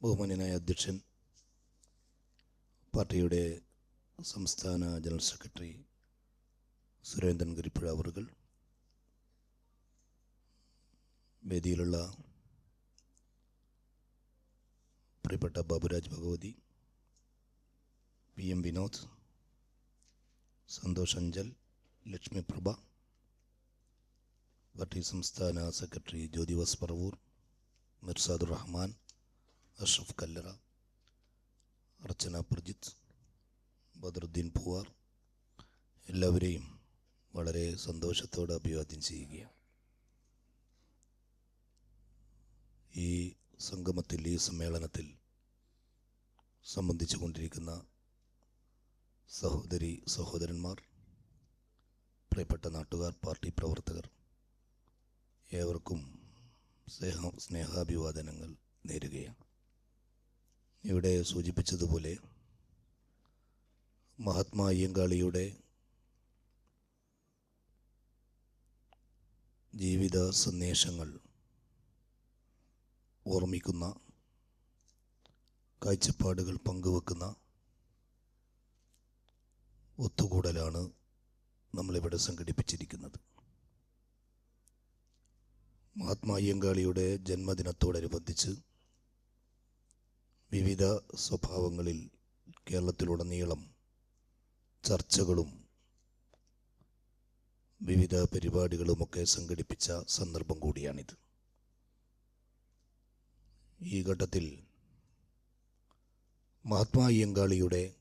ബഹുമാന്യനായ അധ്യക്ഷൻ പാർട്ടിയുടെ സംസ്ഥാന ജനറൽ സെക്രട്ടറി സുരേന്ദ്രൻ ഗിരിപ്പുഴ അവറുകൾ വേദിയിലുള്ള പ്രിയപ്പെട്ട Baburaj Bhagavathi P M Vinod Santhosh Anchal Lakshmi Prabha party സംസ്ഥാന സെക്രട്ടറി ജ്യോതിവാസ് പറവൂർ മിർസാദുർ റഹ്മാൻ അഷ്റഫ് കല്ലറ അർച്ചന പ്രജിത്ത് ബദറുദ്ദീൻ പൂവാർ എല്ലാവരെയും വളരെ സന്തോഷത്തോടെ അഭിവാദ്യം ചെയ്യുകയാണ്. ഈ സംഗമത്തിൽ ഈ സമ്മേളനത്തിൽ സംബന്ധിച്ചു കൊണ്ടിരിക്കുന്ന സഹോദരി സഹോദരന്മാർ പ്രിയപ്പെട്ട നാട്ടുകാർ പാർട്ടി പ്രവർത്തകർ ഏവർക്കും സ്നേഹ സ്നേഹാഭിവാദനങ്ങൾ നേരുകയാണ്. ഇവിടെ സൂചിപ്പിച്ചതുപോലെ മഹാത്മാ അയ്യങ്കാളിയുടെ ജീവിത സന്ദേശങ്ങൾ ഓർമ്മിക്കുന്ന കാഴ്ചപ്പാടുകൾ പങ്കുവെക്കുന്ന ഒത്തുകൂടലാണ് നമ്മളിവിടെ സംഘടിപ്പിച്ചിരിക്കുന്നത്. മഹാത്മാ അയ്യങ്കാളിയുടെ ജന്മദിനത്തോടനുബന്ധിച്ച് വിവിധ സ്വഭാവങ്ങളിൽ കേരളത്തിലുടനീളം ചർച്ചകളും വിവിധ പരിപാടികളുമൊക്കെ സംഘടിപ്പിച്ച സന്ദർഭം കൂടിയാണിത്. ഈ ഘട്ടത്തിൽ മഹാത്മാ അയ്യങ്കാളിയുടെ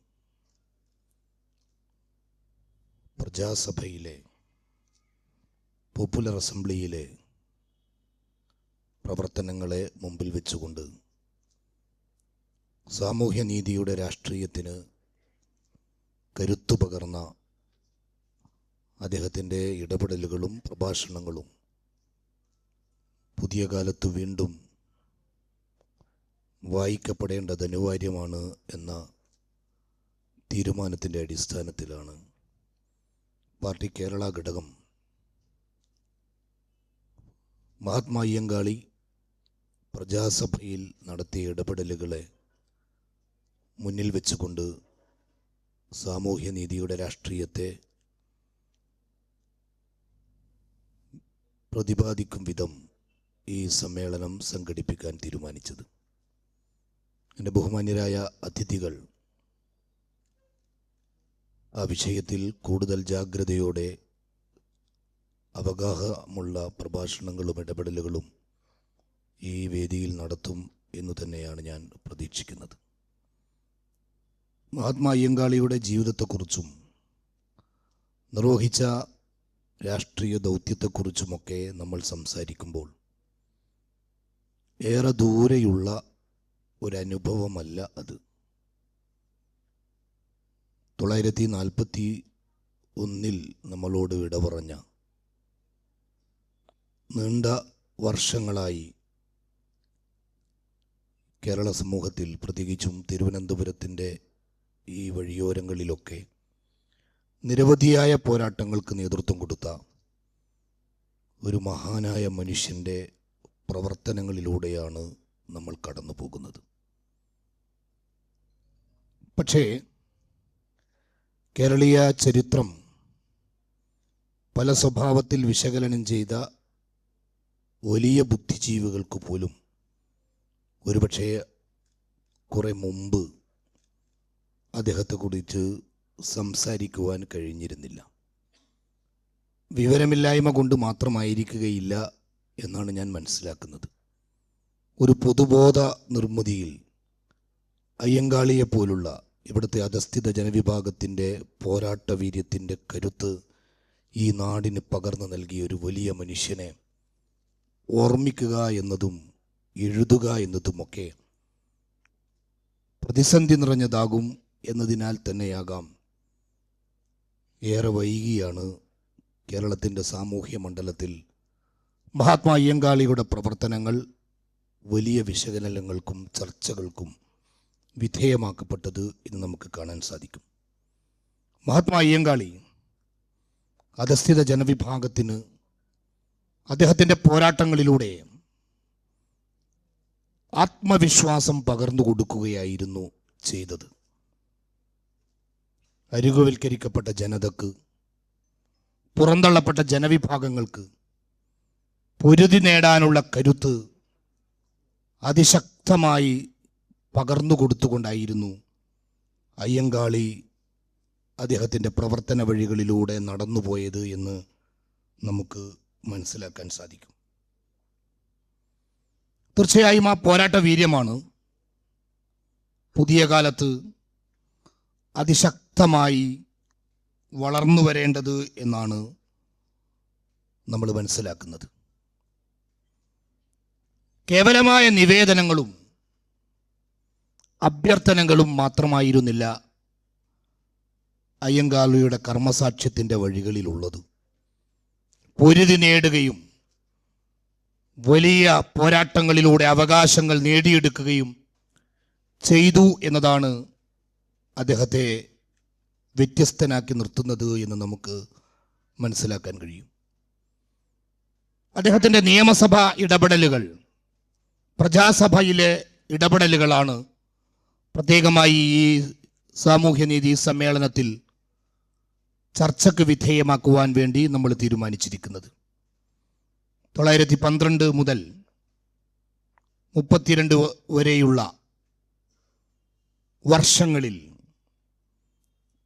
പ്രജാസഭയിലെ പോപ്പുലർ അസംബ്ലിയിലെ പ്രവർത്തനങ്ങളെ മുമ്പിൽ വെച്ചുകൊണ്ട് സാമൂഹ്യനീതിയുടെ രാഷ്ട്രീയത്തിന് കരുത്തു പകർന്ന അദ്ദേഹത്തിന്റെ ഇടപെടലുകളും പ്രഭാഷണങ്ങളും പുതിയ കാലത്ത് വീണ്ടും വായിക്കപ്പെടേണ്ടത് അനിവാര്യമാണ് എന്ന തീരുമാനത്തിന്റെ അടിസ്ഥാനത്തിലാണ് പാർട്ടി കേരള ഘടകം മഹാത്മാ അയ്യങ്കാളി പ്രജാസഭയിൽ നടത്തിയ ഇടപെടലുകളെ മുന്നിൽ വെച്ചുകൊണ്ട് സാമൂഹ്യനീതിയുടെ രാഷ്ട്രീയത്തെ പ്രതിപാദിക്കും വിധം ഈ സമ്മേളനം സംഘടിപ്പിക്കാൻ തീരുമാനിച്ചത്. എന്റെ ബഹുമാന്യരായ അതിഥികൾ ആ വിഷയത്തിൽ കൂടുതൽ ജാഗ്രതയോടെ അവഗാഹമുള്ള പ്രഭാഷണങ്ങളും ഇടപെടലുകളും ഈ വേദിയിൽ നടത്തും എന്നു തന്നെയാണ് ഞാൻ പ്രതീക്ഷിക്കുന്നത്. മഹാത്മാ അയ്യങ്കാളിയുടെ ജീവിതത്തെക്കുറിച്ചും നിർവഹിച്ച രാഷ്ട്രീയ ദൗത്യത്തെക്കുറിച്ചുമൊക്കെ നമ്മൾ സംസാരിക്കുമ്പോൾ ഏറെ ദൂരെയുള്ള ഒരനുഭവമല്ല അത്. തൊള്ളായിരത്തി നാൽപ്പത്തി ഒന്നിൽ നമ്മളോട് വിട പറഞ്ഞ നീണ്ട വർഷങ്ങളായി കേരള സമൂഹത്തിൽ പ്രത്യേകിച്ചും തിരുവനന്തപുരത്തിന്റെ ഈ വഴിയോരങ്ങളിലൊക്കെ നിരവധിയായ പോരാട്ടങ്ങൾക്ക് നേതൃത്വം കൊടുത്ത ഒരു മഹാനായ മനുഷ്യന്റെ പ്രവർത്തനങ്ങളിലൂടെയാണ് നമ്മൾ കടന്നു പോകുന്നത്. പക്ഷേ കേരളീയ ചരിത്രം പല സ്വഭാവത്തിൽ വിശകലനം ചെയ്ത വലിയ ബുദ്ധിജീവികൾക്ക് പോലും ഒരുപക്ഷേ കുറേ മുമ്പ് അദ്ദേഹത്തെക്കുറിച്ച് സംസാരിക്കുവാൻ കഴിഞ്ഞിരുന്നില്ല. വിവരമില്ലായ്മ കൊണ്ട് മാത്രമായിരിക്കുകയില്ല എന്നാണ് ഞാൻ മനസ്സിലാക്കുന്നത്. ഒരു പൊതുബോധ നിർമ്മിതിയിൽ അയ്യങ്കാളിയെപ്പോലുള്ള ഇവിടുത്തെ അധസ്ഥിത ജനവിഭാഗത്തിന്റെ പോരാട്ട വീര്യത്തിന്റെ കരുത്ത് ഈ നാടിന് പകർന്നു നൽകിയ ഒരു വലിയ മനുഷ്യനെ ഓർമ്മിക്കുക എന്നതും എഴുതുക എന്നതുമൊക്കെ പ്രതിസന്ധി നിറഞ്ഞതാകും എന്നതിനാൽ തന്നെയാകാം. ഏറെ വൈകിയാണ് കേരളത്തിന്റെ സാമൂഹ്യ മണ്ഡലത്തിൽ മഹാത്മാ അയ്യങ്കാളിയുടെ പ്രവർത്തനങ്ങൾ വലിയ വിശകലനങ്ങൾക്കും ചർച്ചകൾക്കും വിധേയമാക്കപ്പെട്ടത് എന്ന് നമുക്ക് കാണാൻ സാധിക്കും. മഹാത്മാ അയ്യങ്കാളി അധസ്ഥിത ജനവിഭാഗത്തിന് അദ്ദേഹത്തിന്റെ പോരാട്ടങ്ങളിലൂടെ ആത്മവിശ്വാസം പകർന്നു കൊടുക്കുകയായിരുന്നു ചെയ്തത്. അരികുവൽക്കരിക്കപ്പെട്ട ജനതക്ക് പുറന്തള്ളപ്പെട്ട ജനവിഭാഗങ്ങൾക്ക് പൊരുതി നേടാനുള്ള കരുത്ത് അതിശക്തമായി പകർന്നു കൊടുത്തുകൊണ്ടായിരുന്നു അയ്യങ്കാളി അദ്ദേഹത്തിന്റെ പ്രവർത്തന വഴികളിലൂടെ നടന്നുപോയത് എന്ന് നമുക്ക് മനസ്സിലാക്കാൻ സാധിക്കും. തീർച്ചയായും ആ പോരാട്ട വീര്യമാണ് പുതിയ കാലത്ത് അതിശക്തമായി വളർന്നു വരേണ്ടത് എന്നാണ് നമ്മൾ മനസ്സിലാക്കുന്നത്. കേവലമായ നിവേദനങ്ങളും അഭ്യർത്ഥനകളും മാത്രമായിരുന്നില്ല അയ്യങ്കാളിയുടെ കർമ്മസാക്ഷ്യത്തിന്റെ വഴികളിലുള്ളത്. പൊരുതി നേടുകയും വലിയ പോരാട്ടങ്ങളിലൂടെ അവകാശങ്ങൾ നേടിയെടുക്കുകയും ചെയ്തു എന്നതാണ് അദ്ദേഹത്തെ വ്യത്യസ്തനാക്കി നിർത്തുന്നത് എന്ന് നമുക്ക് മനസ്സിലാക്കാൻ കഴിയും. അദ്ദേഹത്തിന്റെ നിയമസഭ ഇടപെടലുകൾ പ്രജാസഭയിലെ ഇടപെടലുകളാണ് പ്രത്യേകമായി ഈ സാമൂഹ്യനീതി സമ്മേളനത്തിൽ ചർച്ചയ്ക്ക് വിധേയമാക്കുവാൻ വേണ്ടി നമ്മൾ തീരുമാനിച്ചിരിക്കുന്നത്. തൊള്ളായിരത്തി പന്ത്രണ്ട് മുതൽ മുപ്പത്തിരണ്ട് വരെയുള്ള വർഷങ്ങളിൽ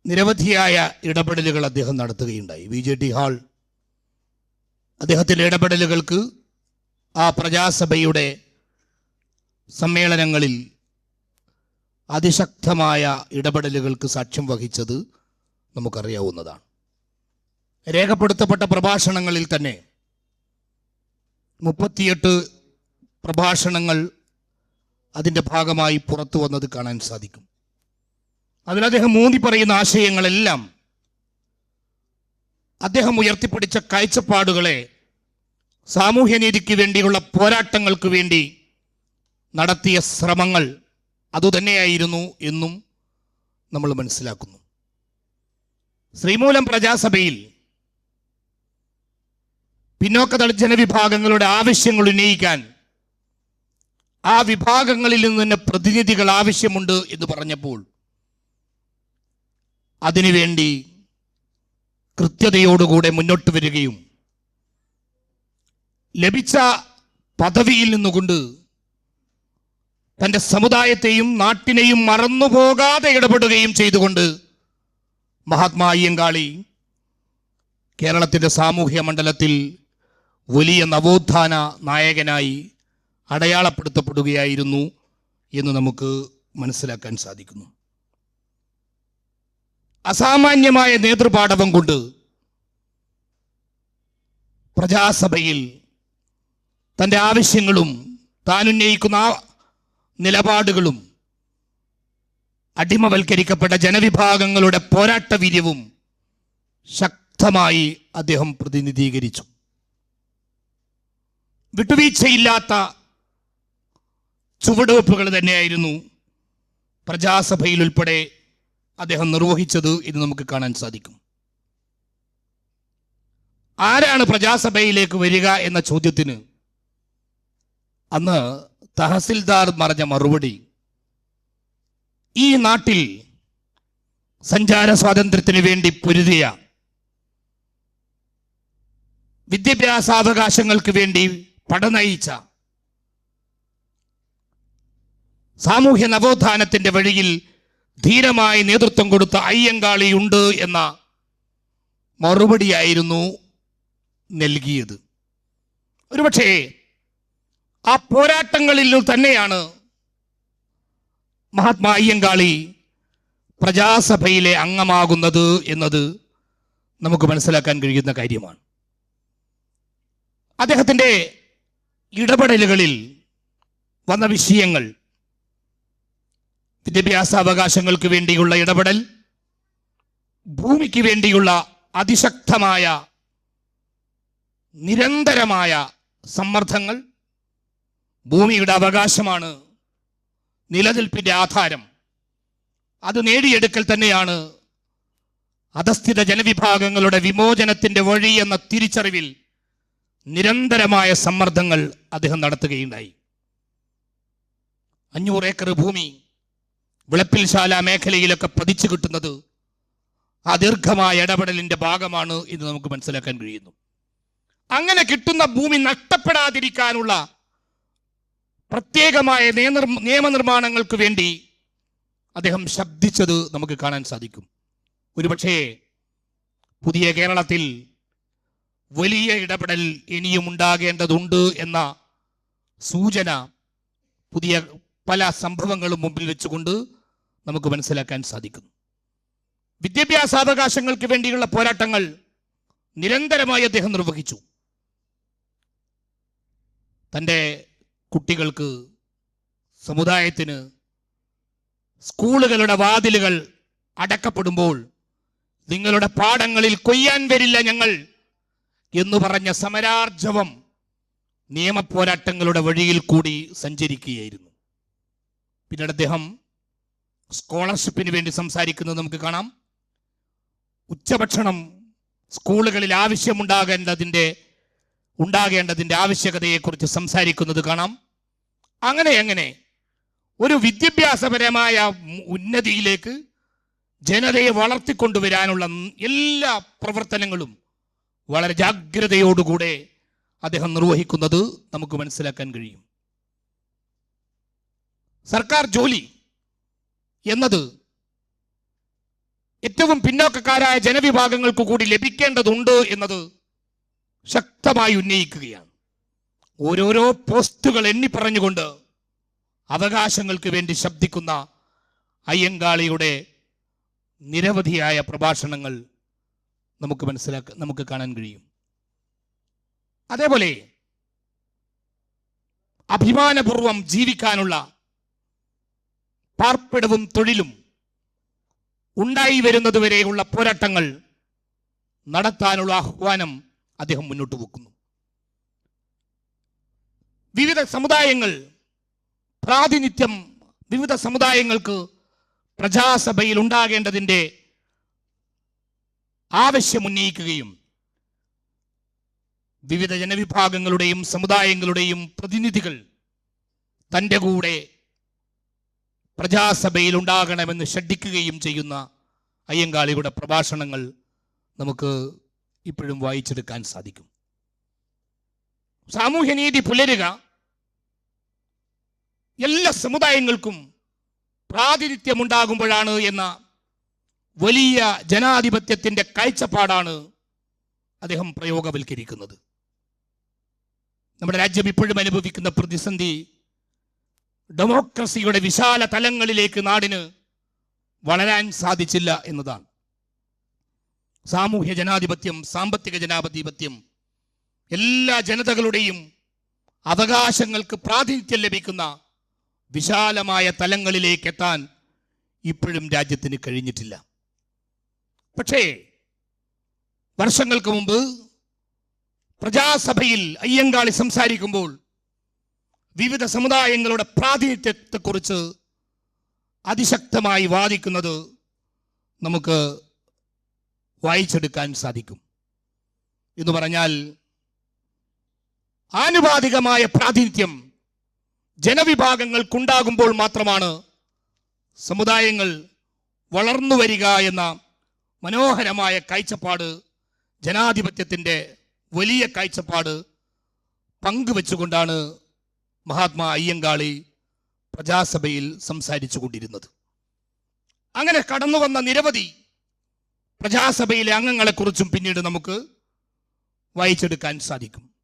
നിരവധിയായ ഇടപെടലുകൾ അദ്ദേഹം നടത്തുകയുണ്ടായി. ബി ജെ ടി ഹാൾ അദ്ദേഹത്തിന്റെ ഇടപെടലുകൾക്ക് ആ പ്രജാസഭയുടെ സമ്മേളനങ്ങളിൽ അതിശക്തമായ ഇടപെടലുകൾക്ക് സാക്ഷ്യം വഹിച്ചത് നമുക്കറിയാവുന്നതാണ്. രേഖപ്പെടുത്തപ്പെട്ട പ്രഭാഷണങ്ങളിൽ തന്നെ മുപ്പത്തിയെട്ട് പ്രഭാഷണങ്ങൾ അതിന്റെ ഭാഗമായി പുറത്തു വന്നത് കാണാൻ സാധിക്കും. അതിൽ അദ്ദേഹം മൂന്നി പറയുന്ന ആശയങ്ങളെല്ലാം അദ്ദേഹം ഉയർത്തിപ്പിടിച്ച കാഴ്ചപ്പാടുകളെ സാമൂഹ്യനീതിക്ക് വേണ്ടിയുള്ള പോരാട്ടങ്ങൾക്ക് വേണ്ടി നടത്തിയ ശ്രമങ്ങൾ അതുതന്നെയായിരുന്നു എന്നും നമ്മൾ മനസ്സിലാക്കുന്നു. ശ്രീമൂലം പ്രജാസഭയിൽ പിന്നോക്ക ജനവിഭാഗങ്ങളുടെ ആവശ്യങ്ങൾ ഉന്നയിക്കാൻ ആ വിഭാഗങ്ങളിൽ നിന്ന് തന്നെ പ്രതിനിധികൾ ആവശ്യമുണ്ട് എന്ന് പറഞ്ഞപ്പോൾ അതിനുവേണ്ടി കൃത്യതയോടുകൂടെ മുന്നോട്ട് വരികയും ലഭിച്ച പദവിയിൽ നിന്നുകൊണ്ട് തന്റെ സമുദായത്തെയും നാട്ടിനെയും മറന്നുപോകാതെ ഇടപെടുകയും ചെയ്തുകൊണ്ട് മഹാത്മാ അയ്യങ്കാളി കേരളത്തിന്റെ സാമൂഹ്യ മണ്ഡലത്തിൽ വലിയ നവോത്ഥാന നായകനായി അടയാളപ്പെടുത്തപ്പെടുകയായിരുന്നു എന്ന് നമുക്ക് മനസ്സിലാക്കാൻ സാധിക്കുന്നു. അസാമാന്യമായ നേതൃപാടവം കൊണ്ട് പ്രജാസഭയിൽ തന്റെ ആവശ്യങ്ങളും താൻ ഉന്നയിക്കുന്ന നിലപാടുകളും അടിമവൽക്കരിക്കപ്പെട്ട ജനവിഭാഗങ്ങളുടെ പോരാട്ട വീര്യവും ശക്തമായി അദ്ദേഹം പ്രതിനിധീകരിച്ചു. വിട്ടുവീഴ്ചയില്ലാത്ത ചുവടുവെപ്പുകൾ തന്നെയായിരുന്നു പ്രജാസഭയിൽ ഉൾപ്പെടെ അദ്ദേഹം നിർവഹിച്ചത് എന്ന് നമുക്ക് കാണാൻ സാധിക്കും. ആരാണ് പ്രജാസഭയിലേക്ക് വരിക എന്ന ചോദ്യത്തിന് അന്ന് തഹസിൽദാർ പറഞ്ഞ മറുപടി ഈ നാട്ടിൽ സഞ്ചാര സ്വാതന്ത്ര്യത്തിന് വേണ്ടി പൊരുതിയ വിദ്യാഭ്യാസാവകാശങ്ങൾക്ക് വേണ്ടി പടനയിച്ച സാമൂഹ്യ നവോത്ഥാനത്തിന്റെ വഴിയിൽ ധീരമായി നേതൃത്വം കൊടുത്ത അയ്യങ്കാളി ഉണ്ട് എന്ന മറുപടിയായിരുന്നു നൽകിയത്. ഒരുപക്ഷേ ആ പോരാട്ടങ്ങളിൽ തന്നെയാണ് മഹാത്മാ അയ്യങ്കാളി പ്രജാസഭയിലെ അംഗമാകുന്നത് എന്നത് നമുക്ക് മനസ്സിലാക്കാൻ കഴിയുന്ന കാര്യമാണ്. അദ്ദേഹത്തിന്റെ ഇടപെടലുകളിൽ വന്ന വിഷയങ്ങൾ വിദ്യാഭ്യാസ അവകാശങ്ങൾക്ക് വേണ്ടിയുള്ള ഇടപെടൽ ഭൂമിക്ക് വേണ്ടിയുള്ള അതിശക്തമായ നിരന്തരമായ സമ്മർദ്ദങ്ങൾ ഭൂമിയുടെ അവകാശമാണ് നിലനിൽപ്പിന്റെ ആധാരം. അത് നേടിയെടുക്കൽ തന്നെയാണ് അധസ്ഥിത ജനവിഭാഗങ്ങളുടെ വിമോചനത്തിന്റെ വഴി എന്ന തിരിച്ചറിവിൽ നിരന്തരമായ സമ്മർദ്ദങ്ങൾ അദ്ദേഹം നടത്തുകയുണ്ടായി. അഞ്ഞൂറ് ഏക്കർ ഭൂമി വിളപ്പിൽശാല മേഖലയിലൊക്കെ പതിച്ചു കിട്ടുന്നത് ആ ദീർഘമായ ഇടപെടലിന്റെ ഭാഗമാണ് എന്ന് നമുക്ക് മനസ്സിലാക്കാൻ കഴിയുന്നു. അങ്ങനെ കിട്ടുന്ന ഭൂമി നഷ്ടപ്പെടാതിരിക്കാനുള്ള പ്രത്യേകമായ നിയമനിർമ്മ- നിയമനിർമ്മാണങ്ങൾക്ക് വേണ്ടി അദ്ദേഹം ശബ്ദിച്ചത് നമുക്ക് കാണാൻ സാധിക്കും. ഒരുപക്ഷേ പുതിയ കേരളത്തിൽ വലിയ ഇടപെടൽ ഇനിയും ഉണ്ടാകേണ്ടതുണ്ട് എന്ന സൂചന പുതിയ പല സംഭവങ്ങളും മുമ്പിൽ വെച്ചുകൊണ്ട് നമുക്ക് മനസ്സിലാക്കാൻ സാധിക്കുന്നു. വിദ്യാഭ്യാസാവകാശങ്ങൾക്ക് വേണ്ടിയുള്ള പോരാട്ടങ്ങൾ നിരന്തരമായി അദ്ദേഹം നിർവഹിച്ചു. തന്റെ കുട്ടികൾക്ക് സമുദായത്തിന് സ്കൂളുകളുടെ വാതിലുകൾ അടക്കപ്പെടുമ്പോൾ നിങ്ങളുടെ പാടങ്ങളിൽ കൊയ്യാൻ വരില്ല ഞങ്ങൾ എന്ന് പറഞ്ഞ സമരാർജവം നിയമപോരാട്ടങ്ങളുടെ വഴിയിൽ കൂടി സഞ്ചരിക്കുകയായിരുന്നു. പിന്നീട് അദ്ദേഹം സ്കോളർഷിപ്പിന് വേണ്ടി സംസാരിക്കുന്നത് നമുക്ക് കാണാം. ഉച്ചഭക്ഷണം സ്കൂളുകളിൽ ആവശ്യമുണ്ടാകേണ്ടതിന്റെ ഉണ്ടാകേണ്ടതിന്റെ ആവശ്യകതയെക്കുറിച്ച് സംസാരിക്കുന്നത് കാണാം. അങ്ങനെ അങ്ങനെ ഒരു വിദ്യാഭ്യാസപരമായ ഉന്നതിയിലേക്ക് ജനതയെ വളർത്തിക്കൊണ്ടുവരാനുള്ള എല്ലാ പ്രവർത്തനങ്ങളും വളരെ ജാഗ്രതയോടുകൂടെ അദ്ദേഹം നിർവഹിക്കുന്നത് നമുക്ക് മനസ്സിലാക്കാൻ കഴിയും. സർക്കാർ ജോലി എന്നത് ഏറ്റവും പിന്നോക്കക്കാരായ ജനവിഭാഗങ്ങൾക്ക് കൂടി ലഭിക്കേണ്ടതുണ്ട് എന്നത് ശക്തമായി ഉന്നയിക്കുകയാണ്. ഓരോരോ പോസ്റ്റുകൾ എണ്ണി പറഞ്ഞുകൊണ്ട് അവകാശങ്ങൾക്ക് വേണ്ടി ശബ്ദിക്കുന്ന അയ്യങ്കാളിയുടെ നിരവധിയായ പ്രഭാഷണങ്ങൾ നമുക്ക് മനസ്സിലാക്ക നമുക്ക് കാണാൻ കഴിയും. അതേപോലെ അഭിമാനപൂർവം ജീവിക്കാനുള്ള പാർപ്പിടവും തൊഴിലും ഉണ്ടായി വരുന്നതുവരെയുള്ള പോരാട്ടങ്ങൾ നടത്താനുള്ള ആഹ്വാനം അദ്ദേഹം മുന്നോട്ട് വെക്കുന്നു. വിവിധ സമുദായങ്ങൾ പ്രാതിനിധ്യം വിവിധ സമുദായങ്ങൾക്ക് പ്രജാസഭയിൽ ഉണ്ടാകേണ്ടതിന്റെ ആവശ്യം ഉന്നയിക്കുകയും വിവിധ ജനവിഭാഗങ്ങളുടെയും സമുദായങ്ങളുടെയും പ്രതിനിധികൾ തന്റെ കൂടെ പ്രജാസഭയിൽ ഉണ്ടാകണമെന്ന് ഷഡിക്കുകയും ചെയ്യുന്ന അയ്യങ്കാളിയുടെ പ്രഭാഷണങ്ങൾ നമുക്ക് ഇപ്പോഴും വായിച്ചെടുക്കാൻ സാധിക്കും. സാമൂഹ്യനീതി പുലരുക എല്ലാ സമുദായങ്ങൾക്കും പ്രാതിനിധ്യമുണ്ടാകുമ്പോഴാണ് എന്ന വലിയ ജനാധിപത്യത്തിന്റെ കാഴ്ചപ്പാടാണ് അദ്ദേഹം പ്രയോഗവൽക്കരിക്കുന്നത്. നമ്മുടെ രാജ്യം ഇപ്പോഴും അനുഭവിക്കുന്ന പ്രതിസന്ധി ഡെമോക്രസിയുടെ വിശാല തലങ്ങളിലേക്ക് നാടിന് വളരാൻ സാധിച്ചില്ല എന്നതാണ്. സാമൂഹ്യ ജനാധിപത്യം സാമ്പത്തിക ജനാധിപത്യം എല്ലാ ജനതകളുടെയും അവകാശങ്ങൾക്ക് പ്രാതിനിധ്യം ലഭിക്കുന്ന വിശാലമായ തലങ്ങളിലേക്ക് എത്താൻ ഇപ്പോഴും രാജ്യത്തിന് കഴിഞ്ഞിട്ടില്ല. പക്ഷേ വർഷങ്ങൾക്ക് മുമ്പ് പ്രജാസഭയിൽ അയ്യങ്കാളി സംസാരിക്കുമ്പോൾ വിവിധ സമുദായങ്ങളുടെ പ്രാതിനിധ്യത്തെക്കുറിച്ച് അതിശക്തമായി വാദിക്കുന്നത് നമുക്ക് വായിച്ചെടുക്കാൻ സാധിക്കും. എന്ന് പറഞ്ഞാൽ ആനുപാതികമായ പ്രാതിനിധ്യം ജനവിഭാഗങ്ങൾക്കുണ്ടാകുമ്പോൾ മാത്രമാണ് സമുദായങ്ങൾ വളർന്നു വരിക എന്ന മനോഹരമായ കാഴ്ചപ്പാട് ജനാധിപത്യത്തിന്റെ വലിയ കാഴ്ചപ്പാട് പങ്കുവെച്ചുകൊണ്ടാണ് മഹാത്മാ അയ്യങ്കാളി പ്രജാസഭയിൽ സംസാരിച്ചു കൊണ്ടിരുന്നത് അങ്ങനെ കടന്നു വന്ന നിരവധി പ്രജാസഭയിലെ അംഗങ്ങളെക്കുറിച്ചും പിന്നീട് നമുക്ക് വായിച്ചെടുക്കാൻ സാധിക്കും.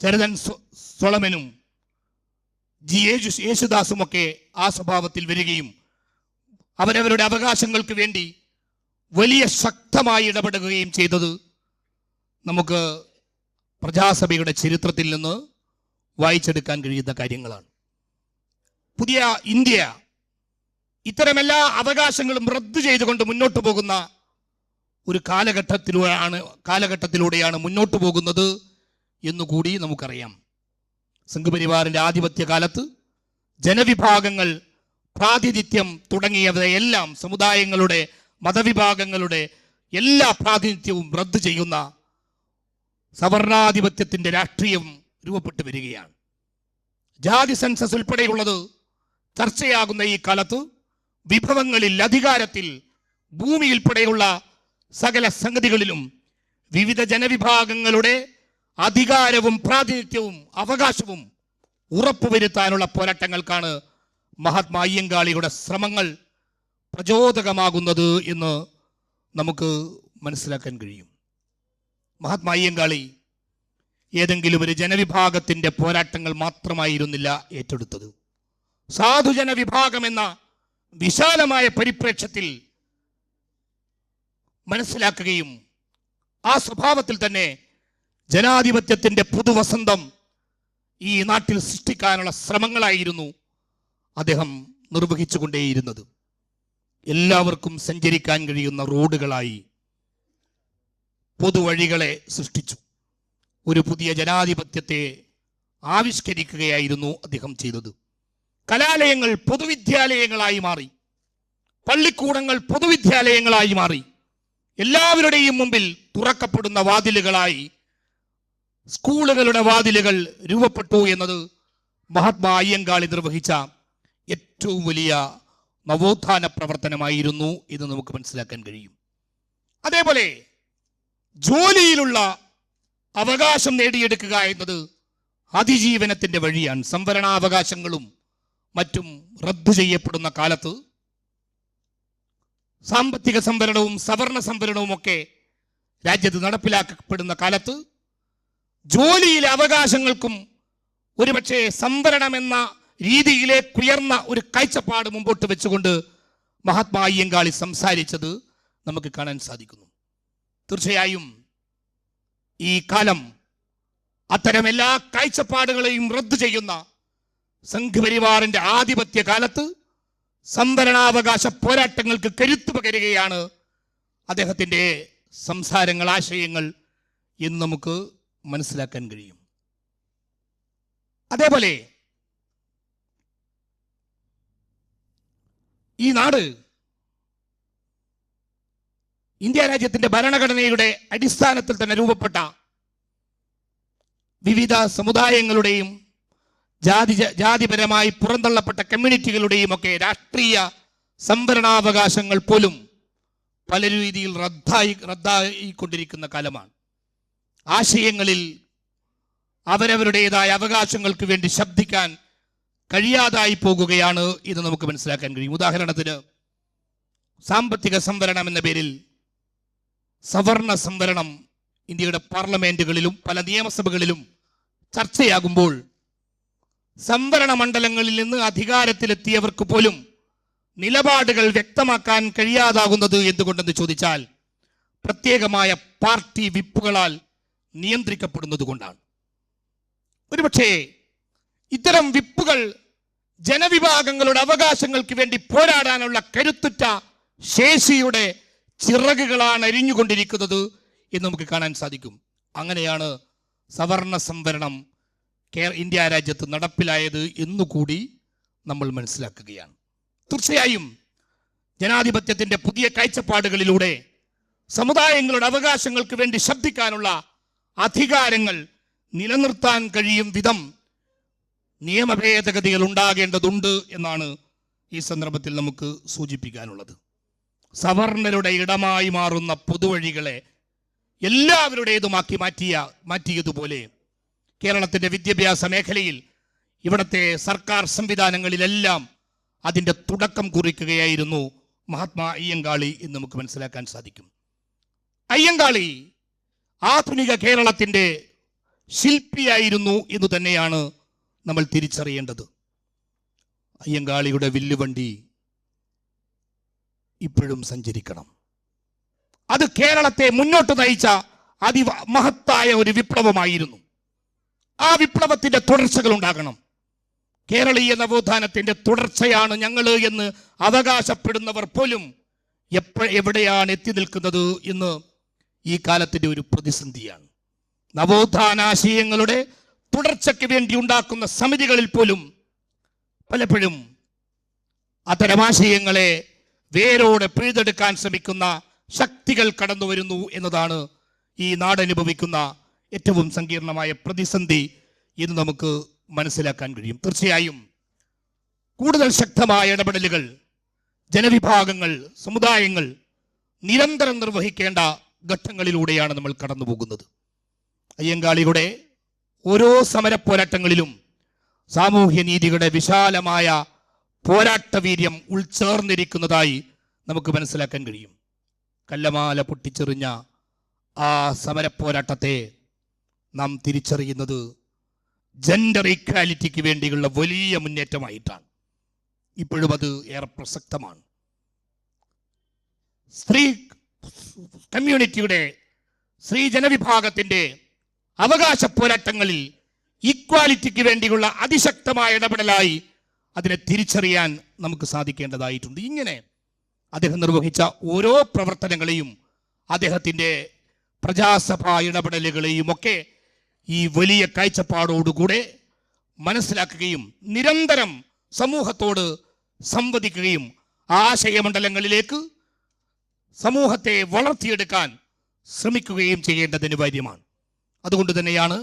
ചരതൻ സോളമനും ജി. യേശു യേശുദാസും ഒക്കെ ആ സ്വഭാവത്തിൽ വരികയും അവരവരുടെ അവകാശങ്ങൾക്ക് വേണ്ടി വലിയ ശക്തമായി ഇടപെടുകയും ചെയ്തത് നമുക്ക് പ്രജാസഭയുടെ ചരിത്രത്തിൽ നിന്ന് വായിച്ചെടുക്കാൻ കഴിയുന്ന കാര്യങ്ങളാണ്. പുതിയ ഇന്ത്യ ഇത്തരമെല്ലാ അവകാശങ്ങളും റദ്ദു ചെയ്തുകൊണ്ട് മുന്നോട്ട് പോകുന്ന ഒരു കാലഘട്ടത്തിലൂടെയാണ് കാലഘട്ടത്തിലൂടെയാണ് മുന്നോട്ട് പോകുന്നത് എന്നുകൂടി നമുക്കറിയാം. സംഘപരിവാറിന്റെ ആധിപത്യ കാലത്ത് ജനവിഭാഗങ്ങൾ പ്രാതിനിധ്യം തുടങ്ങിയവയെല്ലാം സമുദായങ്ങളുടെ മതവിഭാഗങ്ങളുടെ എല്ലാ പ്രാതിനിധ്യവും റദ്ദു ചെയ്യുന്ന സവർണാധിപത്യത്തിന്റെ രാഷ്ട്രീയം രൂപപ്പെട്ടു വരികയാണ്. ജാതി സെൻസസ് ഉൾപ്പെടെയുള്ളത് ചർച്ചയാകുന്ന ഈ കാലത്ത് വിഭവങ്ങളിൽ അധികാരത്തിൽ ഭൂമി ഉൾപ്പെടെയുള്ള സകല സംഗതികളിലും വിവിധ ജനവിഭാഗങ്ങളുടെ അധികാരവും പ്രാതിനിധ്യവും അവകാശവും ഉറപ്പുവരുത്താനുള്ള പോരാട്ടങ്ങൾക്കാണ് മഹാത്മാ അയ്യങ്കാളിയുടെ ശ്രമങ്ങൾ പ്രചോദകമാകുന്നത് എന്ന് നമുക്ക് മനസ്സിലാക്കാൻ കഴിയും. മഹാത്മാ അയ്യങ്കാളി ഏതെങ്കിലും ഒരു ജനവിഭാഗത്തിന്റെ പോരാട്ടങ്ങൾ മാത്രമായിരുന്നില്ല ഏറ്റെടുത്തത്. സാധുജന വിഭാഗം എന്ന വിശാലമായ പരിപ്രേക്ഷത്തിൽ മനസ്സിലാക്കുകയും ആ സ്വഭാവത്തിൽ തന്നെ ജനാധിപത്യത്തിന്റെ പുതുവസന്തം ഈ നാട്ടിൽ സൃഷ്ടിക്കാനുള്ള ശ്രമങ്ങളായിരുന്നു അദ്ദേഹം നിർവഹിച്ചുകൊണ്ടേയിരുന്നത്. എല്ലാവർക്കും സഞ്ചരിക്കാൻ കഴിയുന്ന റോഡുകളായി പൊതുവഴികളെ സൃഷ്ടിച്ചു. ഒരു പുതിയ ജനാധിപത്യത്തെ ആവിഷ്കരിക്കുകയായിരുന്നു അദ്ദേഹം ചെയ്തത്. കലാലയങ്ങൾ പൊതുവിദ്യാലയങ്ങളായി മാറി. പള്ളിക്കൂടങ്ങൾ പൊതുവിദ്യാലയങ്ങളായി മാറി. എല്ലാവരുടെയും മുമ്പിൽ തുറക്കപ്പെടുന്ന വാതിലുകളായി സ്കൂളുകളുടെ വാതിലുകൾ രൂപപ്പെട്ടു എന്നത് മഹാത്മാ അയ്യങ്കാളി നിർവഹിച്ച ഏറ്റവും വലിയ നവോത്ഥാന പ്രവർത്തനമായിരുന്നു എന്ന് നമുക്ക് മനസ്സിലാക്കാൻ കഴിയും. അതേപോലെ ജോലിയിലുള്ള അവകാശം നേടിയെടുക്കുക എന്നത് അതിജീവനത്തിന്റെ വഴിയാണ്. സംവരണാവകാശങ്ങളും മറ്റും റദ്ദു ചെയ്യപ്പെടുന്ന കാലത്ത് സാമ്പത്തിക സംവരണവും സവർണ സംവരണവും ഒക്കെ രാജ്യത്ത് നടപ്പിലാക്കപ്പെടുന്ന കാലത്ത് ജോലിയിലെ അവകാശങ്ങൾക്കും ഒരുപക്ഷെ സംവരണമെന്ന രീതിയിലേക്ക് ഉയർന്ന ഒരു കാഴ്ചപ്പാട് മുമ്പോട്ട് വെച്ചുകൊണ്ട് മഹാത്മാ അയ്യങ്കാളി സംസാരിച്ചത് നമുക്ക് കാണാൻ സാധിക്കുന്നു. തീർച്ചയായും ഈ കാലം അത്തരം എല്ലാ കാഴ്ചപ്പാടുകളെയും റദ്ദു ചെയ്യുന്ന സംഘപരിവാറിന്റെ ആധിപത്യ കാലത്ത് സംവരണാവകാശ പോരാട്ടങ്ങൾക്ക് കരുത്തു പകരുകയാണ് അദ്ദേഹത്തിന്റെ സംസാരങ്ങൾ ആശയങ്ങൾ എന്ന് നമുക്ക് മനസ്സിലാക്കാൻ കഴിയും. അതേപോലെ ഈ നാട് ഇന്ത്യ രാജ്യത്തിന്റെ ഭരണഘടനയുടെ അടിസ്ഥാനത്തിൽ തന്നെ രൂപപ്പെട്ട വിവിധ സമുദായങ്ങളുടെയും ജാതി ജാതിപരമായി പുറന്തള്ളപ്പെട്ട കമ്മ്യൂണിറ്റികളുടെയും ഒക്കെ രാഷ്ട്രീയ സംവരണാവകാശങ്ങൾ പോലും പല രീതിയിൽ റദ്ദായി റദ്ദായിക്കൊണ്ടിരിക്കുന്ന കാലമാണ്. ആശയങ്ങളിൽ അവരവരുടേതായ അവകാശങ്ങൾക്ക് വേണ്ടി ശബ്ദിക്കാൻ കഴിയാതായി പോകുകയാണ് ഇത് നമുക്ക് മനസ്സിലാക്കാൻ കഴിയും. ഉദാഹരണത്തിന് സാമ്പത്തിക സംവരണം എന്ന പേരിൽ സവർണ സംവരണം ഇന്ത്യയുടെ പാർലമെന്റുകളിലും പല നിയമസഭകളിലും ചർച്ചയാകുമ്പോൾ സംവരണ മണ്ഡലങ്ങളിൽ നിന്ന് അധികാരത്തിലെത്തിയവർക്ക് പോലും നിലപാടുകൾ വ്യക്തമാക്കാൻ കഴിയാതാകുന്നത് എന്തുകൊണ്ടെന്ന് ചോദിച്ചാൽ പ്രത്യേകമായ പാർട്ടി വിപ്പുകളാൽ നിയന്ത്രിക്കപ്പെടുന്നത് കൊണ്ടാണ്. ഒരുപക്ഷേ ഇത്തരം വിപ്പുകൾ ജനവിഭാഗങ്ങളുടെ അവകാശങ്ങൾക്ക് വേണ്ടി പോരാടാനുള്ള കരുത്തുറ്റ ശേഷിയുടെ ചിറകുകളാണ് അരിഞ്ഞുകൊണ്ടിരിക്കുന്നത് എന്ന് നമുക്ക് കാണാൻ സാധിക്കും. അങ്ങനെയാണ് സവർണ സംവരണം കേ- ഇന്ത്യ രാജ്യത്ത് നടപ്പിലായത് എന്നുകൂടി നമ്മൾ മനസ്സിലാക്കുകയാണ്. തീർച്ചയായും ജനാധിപത്യത്തിന്റെ പുതിയ കാഴ്ചപ്പാടുകളിലൂടെ സമുദായങ്ങളുടെ അവകാശങ്ങൾക്ക് വേണ്ടി ശബ്ദിക്കാനുള്ള അധികാരങ്ങൾ നിലനിർത്താൻ കഴിയും വിധം നിയമഭേദഗതികൾ ഉണ്ടാകേണ്ടതുണ്ട് എന്നാണ് ഈ സന്ദർഭത്തിൽ നമുക്ക് സൂചിപ്പിക്കാനുള്ളത്. സവർണരുടെ ഇടമായി മാറുന്ന പൊതുവഴികളെ എല്ലാവരുടേതുമാക്കി മാറ്റിയ മാറ്റിയതുപോലെ കേരളത്തിന്റെ വിദ്യാഭ്യാസ മേഖലയിൽ ഇവിടുത്തെ സർക്കാർ സംവിധാനങ്ങളിലെല്ലാം അതിന്റെ തുടക്കം കുറിക്കുകയായിരുന്നു മഹാത്മാ അയ്യങ്കാളി എന്ന് നമുക്ക് മനസ്സിലാക്കാൻ സാധിക്കും. അയ്യങ്കാളി ആധുനിക കേരളത്തിന്റെ ശില്പിയായിരുന്നു എന്ന് തന്നെയാണ് നമ്മൾ തിരിച്ചറിയേണ്ടത്. അയ്യങ്കാളിയുടെ വില്ലുവണ്ടി ഇപ്പോഴും സഞ്ചരിക്കണം. അത് കേരളത്തെ മുന്നോട്ട് നയിച്ച അതി മഹത്തായ ഒരു വിപ്ലവമായിരുന്നു. ആ വിപ്ലവത്തിന്റെ തുടർച്ചകൾ ഉണ്ടാകണം. കേരളീയ നവോത്ഥാനത്തിന്റെ തുടർച്ചയാണ് ഞങ്ങൾ എന്ന് അവകാശപ്പെടുന്നവർ പോലും എപ്പോ എവിടെയാണ് എത്തി നിൽക്കുന്നത് എന്ന് ഈ കാലത്തിന്റെ ഒരു പ്രതിസന്ധിയാണ്. നവോത്ഥാനാശയങ്ങളുടെ തുടർച്ചയ്ക്ക് വേണ്ടി ഉണ്ടാക്കുന്ന സമിതികളിൽ പോലും പലപ്പോഴും അത്തരം ആശയങ്ങളെ വേരോടെ പിഴുതെടുക്കാൻ ശ്രമിക്കുന്ന ശക്തികൾ കടന്നു വരുന്നു എന്നതാണ് ഈ നാടനുഭവിക്കുന്ന ഏറ്റവും സങ്കീർണമായ പ്രതിസന്ധി എന്ന് നമുക്ക് മനസ്സിലാക്കാൻ കഴിയും. തീർച്ചയായും കൂടുതൽ ശക്തമായ ഇടപെടലുകൾ ജനവിഭാഗങ്ങൾ സമുദായങ്ങൾ നിരന്തരം നിർവഹിക്കേണ്ട ഘട്ടങ്ങളിലൂടെയാണ് നമ്മൾ കടന്നു പോകുന്നത്. അയ്യങ്കാളിയുടെ ഓരോ സമര പോരാട്ടങ്ങളിലും സാമൂഹ്യ നീതിയുടെ വിശാലമായ പോരാട്ടവീര്യം ഉൾച്ചേർന്നിരിക്കുന്നതായി നമുക്ക് മനസ്സിലാക്കാൻ കഴിയും. കല്ലമാല പൊട്ടിച്ചെറിഞ്ഞ ആ സമര പോരാട്ടത്തെ നാം തിരിച്ചറിയുന്നത് ജെൻഡർ ഈക്വാലിറ്റിക്ക് വേണ്ടിയുള്ള വലിയ മുന്നേറ്റമായിട്ടാണ്. ഇപ്പോഴും അത് ഏറെ പ്രസക്തമാണ്. സ്ത്രീ കമ്മ്യൂണിറ്റിയുടെ സ്ത്രീ ജനവിഭാഗത്തിന്റെ അവകാശ പോരാട്ടങ്ങളിൽ ഈക്വാലിറ്റിക്ക് വേണ്ടിയുള്ള അതിശക്തമായ ഇടപെടലായി അതിനെ തിരിച്ചറിയാൻ നമുക്ക് സാധിക്കേണ്ടതായിട്ടുണ്ട്. ഇങ്ങനെ അദ്ദേഹം നിർവഹിച്ച ഓരോ പ്രവർത്തനങ്ങളെയും അദ്ദേഹത്തിന്റെ പ്രജാസഭാ ഇടപെടലുകളെയും ഒക്കെ ഈ വലിയ കാഴ്ചപ്പാടോടുകൂടെ മനസ്സിലാക്കുകയും നിരന്തരം സമൂഹത്തോട് സംവദിക്കുകയും ആശയമണ്ഡലങ്ങളിലേക്ക് സമൂഹത്തെ വളർത്തിയെടുക്കാൻ ശ്രമിക്കുകയും ചെയ്യേണ്ടത് അനിവാര്യമാണ് അതുകൊണ്ട് തന്നെയാണ്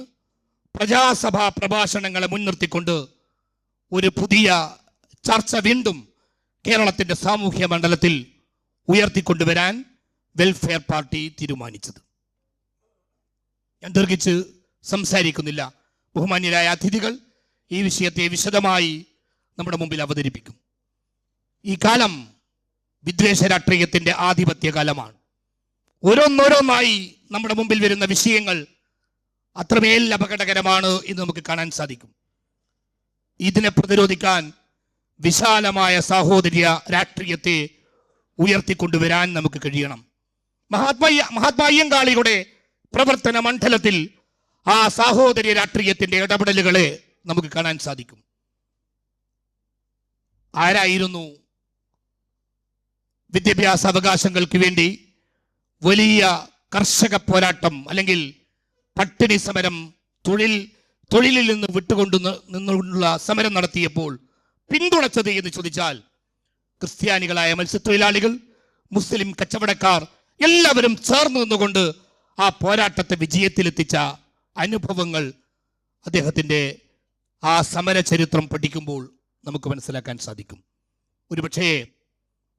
പ്രജാസഭാ പ്രഭാഷണങ്ങളെ മുൻനിർത്തിക്കൊണ്ട് ഒരു പുതിയ ചർച്ച വീണ്ടും കേരളത്തിന്റെ സാമൂഹ്യ മണ്ഡലത്തിൽ ഉയർത്തിക്കൊണ്ടുവരാൻ വെൽഫെയർ പാർട്ടി തീരുമാനിച്ചത്. ഞാൻ ദീർഘിച്ച് സംസാരിക്കുന്നില്ല. ബഹുമാന്യരായ അതിഥികൾ ഈ വിഷയത്തെ വിശദമായി നമ്മുടെ മുമ്പിൽ അവതരിപ്പിക്കും. ഈ കാലം വിദ്വേഷ രാഷ്ട്രീയത്തിന്റെ ആധിപത്യ കാലമാണ്. ഓരോന്നോരോന്നായി നമ്മുടെ മുമ്പിൽ വരുന്ന വിഷയങ്ങൾ അത്രമേൽ അപകടകരമാണ് എന്ന് നമുക്ക് കാണാൻ സാധിക്കും. ഇതിനെ പ്രതിരോധിക്കാൻ വിശാലമായ സാഹോദര്യ രാഷ്ട്രീയത്തെ ഉയർത്തിക്കൊണ്ടുവരാൻ നമുക്ക് കഴിയണം. മഹാത്മാ മഹാത്മായ്യങ്കാളിയുടെ പ്രവർത്തന മണ്ഡലത്തിൽ ആ സാഹോദര്യ രാഷ്ട്രീയത്തിന്റെ ഇടപെടലുകളെ നമുക്ക് കാണാൻ സാധിക്കും. ആരായിരുന്നു വിദ്യാഭ്യാസ അവകാശങ്ങൾക്ക് വേണ്ടി വലിയ കർഷക പോരാട്ടം അല്ലെങ്കിൽ പട്ടിണി സമരം തൊഴിൽ തൊഴിലിൽ നിന്ന് വിട്ടുകൊണ്ടു നിന്നുള്ള സമരം നടത്തിയപ്പോൾ പിന്തുണച്ചത് എന്ന് ചോദിച്ചാൽ ക്രിസ്ത്യാനികളായ മത്സ്യത്തൊഴിലാളികൾ മുസ്ലിം കച്ചവടക്കാർ എല്ലാവരും ചേർന്ന് നിന്നുകൊണ്ട് ആ പോരാട്ടത്തെ വിജയത്തിലെത്തിച്ച അനുഭവങ്ങൾ അദ്ദേഹത്തിന്റെ ആ സമര ചരിത്രം പഠിക്കുമ്പോൾ നമുക്ക് മനസ്സിലാക്കാൻ സാധിക്കും. ഒരുപക്ഷേ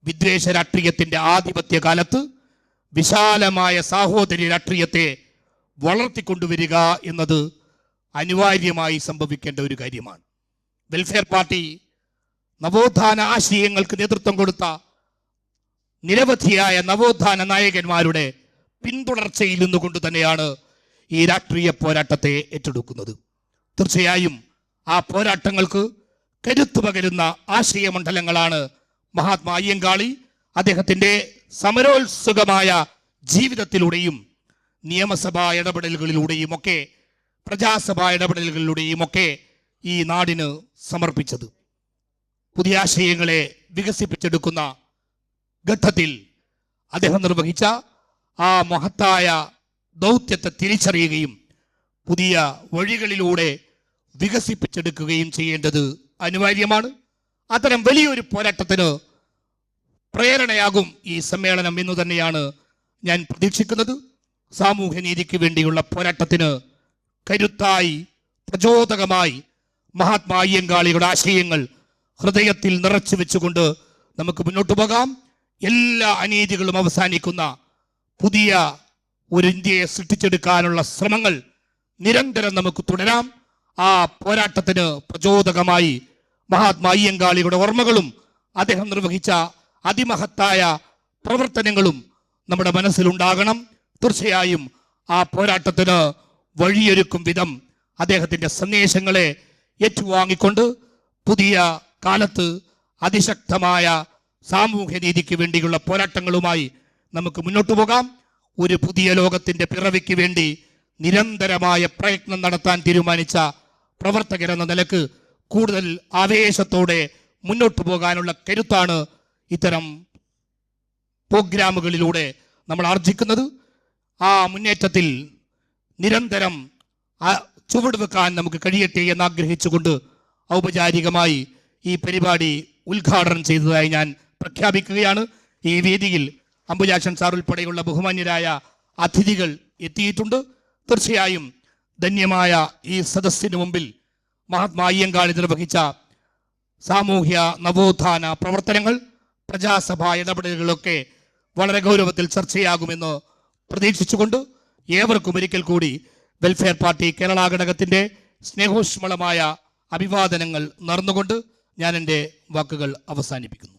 വിദ്വേഷ രാഷ്ട്രീയത്തിന്റെ ആധിപത്യ കാലത്ത് വിശാലമായ സാഹോദര്യ രാഷ്ട്രീയത്തെ വളർത്തിക്കൊണ്ടുവരിക എന്നത് അനിവാര്യമായി സംഭവിക്കേണ്ട ഒരു കാര്യമാണ്. വെൽഫെയർ പാർട്ടി നവോത്ഥാന ആശയങ്ങൾക്ക് നേതൃത്വം കൊടുത്ത നിരവധിയായ നവോത്ഥാന നായകന്മാരുടെ പിന്തുടർച്ചയിൽ നിന്നുകൊണ്ട് തന്നെയാണ് ഈ രാഷ്ട്രീയ പോരാട്ടത്തെ ഏറ്റെടുക്കുന്നത്. തീർച്ചയായും ആ പോരാട്ടങ്ങൾക്ക് കരുത്തു പകരുന്ന ആശയമണ്ഡലങ്ങളാണ് മഹാത്മാ അയ്യങ്കാളി അദ്ദേഹത്തിന്റെ സമരോത്സുകമായ ജീവിതത്തിലൂടെയും നിയമസഭാ ഇടപെടലുകളിലൂടെയും ഒക്കെ പ്രജാസഭാ ഇടപെടലുകളിലൂടെയും ഒക്കെ ഈ നാടിന് സമർപ്പിച്ചത്. പുതിയ ആശയങ്ങളെ വികസിപ്പിച്ചെടുക്കുന്ന ഘട്ടത്തിൽ അദ്ദേഹം നിർവഹിച്ച ആ മഹത്തായ ദൗത്യത്തെ തിരിച്ചറിയുകയും പുതിയ വഴികളിലൂടെ വികസിപ്പിച്ചെടുക്കുകയും ചെയ്യേണ്ടത് അനിവാര്യമാണ്. അത്തരം വലിയൊരു പോരാട്ടത്തിന് പ്രേരണയാകും ഈ സമ്മേളനം എന്ന് തന്നെയാണ് ഞാൻ പ്രതീക്ഷിക്കുന്നത്. സാമൂഹ്യനീതിക്ക് വേണ്ടിയുള്ള പോരാട്ടത്തിന് കരുത്തായി പ്രചോദകമായി മഹാത്മാ അയ്യങ്കാളിയുടെ ആശയങ്ങൾ ഹൃദയത്തിൽ നിറച്ചു വെച്ചുകൊണ്ട് നമുക്ക് മുന്നോട്ട് പോകാം. എല്ലാ അനീതികളും അവസാനിക്കുന്ന പുതിയ ഒരു ഇന്ത്യയെ സൃഷ്ടിച്ചെടുക്കാനുള്ള ശ്രമങ്ങൾ നിരന്തരം നമുക്ക് തുടരാം. ആ പോരാട്ടത്തിന് പ്രചോദകമായി മഹാത്മാ അയ്യങ്കാളിയുടെ ഓർമ്മകളും അദ്ദേഹം നിർവഹിച്ച അതിമഹത്തായ പ്രവർത്തനങ്ങളും നമ്മുടെ മനസ്സിലുണ്ടാകണം. തീർച്ചയായും ആ പോരാട്ടത്തിന് വഴിയൊരുക്കും വിധം അദ്ദേഹത്തിന്റെ സന്ദേശങ്ങളെ ഏറ്റുവാങ്ങിക്കൊണ്ട് പുതിയ കാലത്ത് അതിശക്തമായ സാമൂഹ്യ നീതിക്ക് വേണ്ടിയുള്ള പോരാട്ടങ്ങളുമായി നമുക്ക് മുന്നോട്ട് പോകാം. ഒരു പുതിയ ലോകത്തിന്റെ പിറവിക്ക് വേണ്ടി നിരന്തരമായ പ്രയത്നം നടത്താൻ തീരുമാനിച്ച പ്രവർത്തകരെന്ന നിലയ്ക്ക് കൂടുതൽ ആവേശത്തോടെ മുന്നോട്ട് പോകാനുള്ള കരുത്താണ് ഇത്തരം പ്രോഗ്രാമുകളിലൂടെ നമ്മൾ ആർജിക്കുന്നത്. ആ മുന്നേറ്റത്തിൽ നിരന്തരം ആ ചുവട് വെക്കാൻ നമുക്ക് കഴിയട്ടെ എന്ന് ആഗ്രഹിച്ചുകൊണ്ട് ഔപചാരികമായി ഈ പരിപാടി ഉദ്ഘാടനം ചെയ്തതായി ഞാൻ പ്രഖ്യാപിക്കുകയാണ്. ഈ വേദിയിൽ അംബുജാക്ഷൻ സാർ ഉൾപ്പെടെയുള്ള ബഹുമാന്യരായ അതിഥികൾ എത്തിയിട്ടുണ്ട്. തീർച്ചയായും ധന്യമായ ഈ സദസ്സിന് മുമ്പിൽ മഹാത്മാ അയ്യങ്കാളി നിർവഹിച്ച സാമൂഹ്യ നവോത്ഥാന പ്രവർത്തനങ്ങൾ പ്രജാസഭാ ഇടപെടലുകളൊക്കെ വളരെ ഗൗരവത്തിൽ ചർച്ചയാകുമെന്ന് പ്രതീക്ഷിച്ചുകൊണ്ട് ഏവർക്കും ഒരിക്കൽ കൂടി വെൽഫെയർ പാർട്ടി കേരള ഘടകത്തിന്റെ സ്നേഹോഷ്മളമായ അഭിവാദനങ്ങൾ നടന്നുകൊണ്ട് ഞാൻ എന്റെ വാക്കുകൾ അവസാനിപ്പിക്കുന്നു.